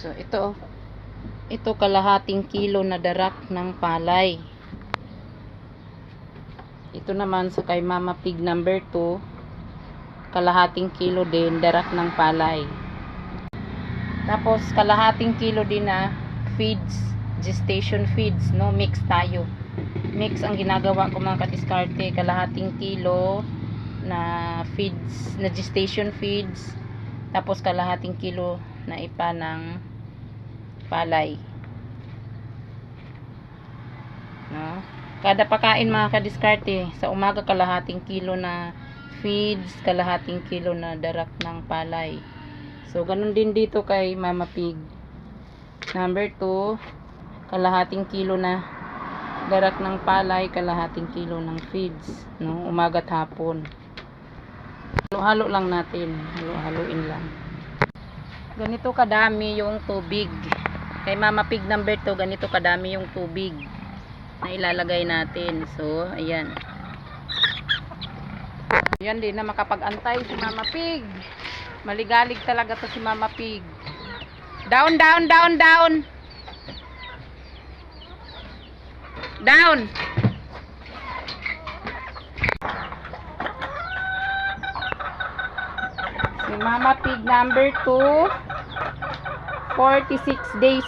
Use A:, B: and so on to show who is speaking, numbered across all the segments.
A: So, ito. Ito kalahating kilo na darak ng palay. Ito naman sa kay Mama Pig number 2. Kalahating kilo din darak ng palay. Tapos kalahating kilo din na feeds, gestation feeds, no? Mix tayo. Mix ang ginagawa ko mga kadiskarte, kalahating kilo na feeds, na gestation feeds, tapos kalahating kilo na ipa ng palay. No? Kada pakain mga kadiskarte, sa umaga kalahating kilo na feeds, kalahating kilo na darak ng palay. So, ganun din dito kay Mama Pig. Number 2, kalahating kilo na darak ng palay, kalahating kilo ng feeds, no? Umaga at hapon. Halo-halo lang natin. Halo-haloin lang. Ganito kadami yung tubig. Kay Mama Pig number 2, ganito kadami yung tubig na ilalagay natin. So, ayan. Ayan din na makapag-antay si Mama Pig. Maligalig talaga to si Mama Pig. Down, down, down, down. Down. Si Mama Pig number 2. 46 days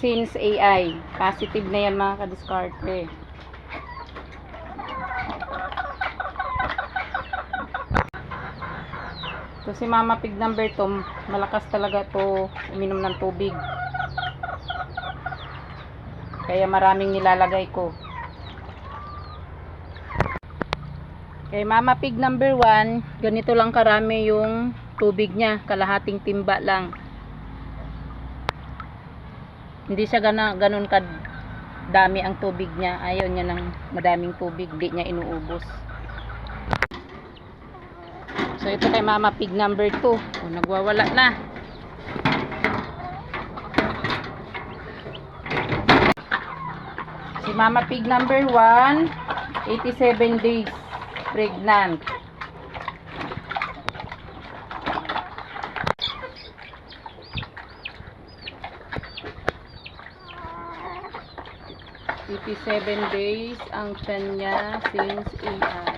A: since AI. Positive na yan mga kadiskarte. So si Mama Pig number 2, malakas talaga to uminom ng tubig. Kaya maraming nilalagay ko. Kay Mama Pig number 1, ganito lang karami yung tubig niya, kalahating timba lang. Hindi siya gana, ganun kad dami ang tubig niya. Ayaw niya ng madaming tubig, di niya inuubos. So ito kay Mama Pig number 2. O, nagwawala na. Si Mama Pig number 1, 87 days pregnant. Eighty-seven days ang niya since AI.